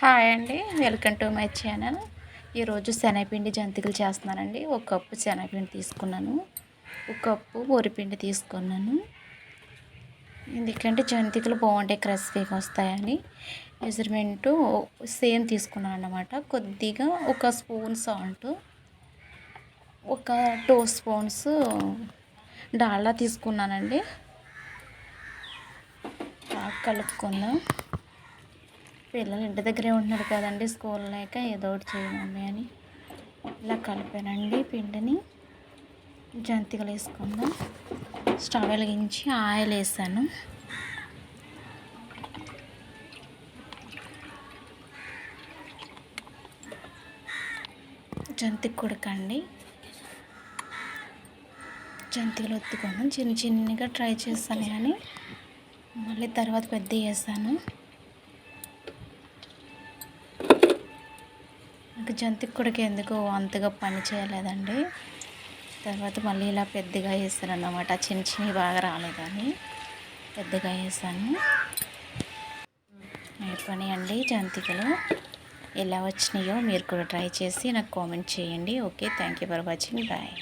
Hi అండి. Welcome to my channel. ఈరోజు శనగపిండి జంతికలు చేస్తున్నానండి. ఒక కప్పు శనగపిండి తీసుకున్నాను. ఒక కప్పు వరిపిండి తీసుకున్నాను. ఎందుకంటే జంతికలు బాగుంటాయి క్రిస్పీగా వస్తాయని. మెజర్మెంటు సేమ్ తీసుకున్నాను అన్నమాట కొద్దిగా ఒక స్పూన్ సాల్ట్ ఒక టూ స్పూన్స్ డాల్డా తీసుకున్నానండి. బాగా కలుపుకుందాం. పిల్లలు ఇంటి దగ్గరే ఉంటున్నారు కదండి స్కూల్ లేక ఏదో ఒకటి చేయాలి అని. ఇలా కలిపానండి పిండిని. జంతికలు వేసుకుందాం. స్టవ్ వెలిగించి ఆయిల్ వేసాను. జంతిక కొడకండి. జంతికలు ఒత్తుకుందాం చిన్న చిన్నగా ట్రై చేస్తాను కానీ మళ్ళీ తర్వాత పెద్ద వేసాను. నాకు జంతికి కూడా ఎందుకు అంతగా పని చేయలేదండి. తర్వాత మళ్ళీ ఇలా పెద్దగా వేస్తాను అన్నమాట చిన్న చిన్నవి బాగా రాలేదని పెద్దగా వేసాను పని అండి జంతికలు. ఎలా వచ్చినాయో మీరు కూడా ట్రై చేసి నాకు కామెంట్ చేయండి. Okay thank you for watching. Bye.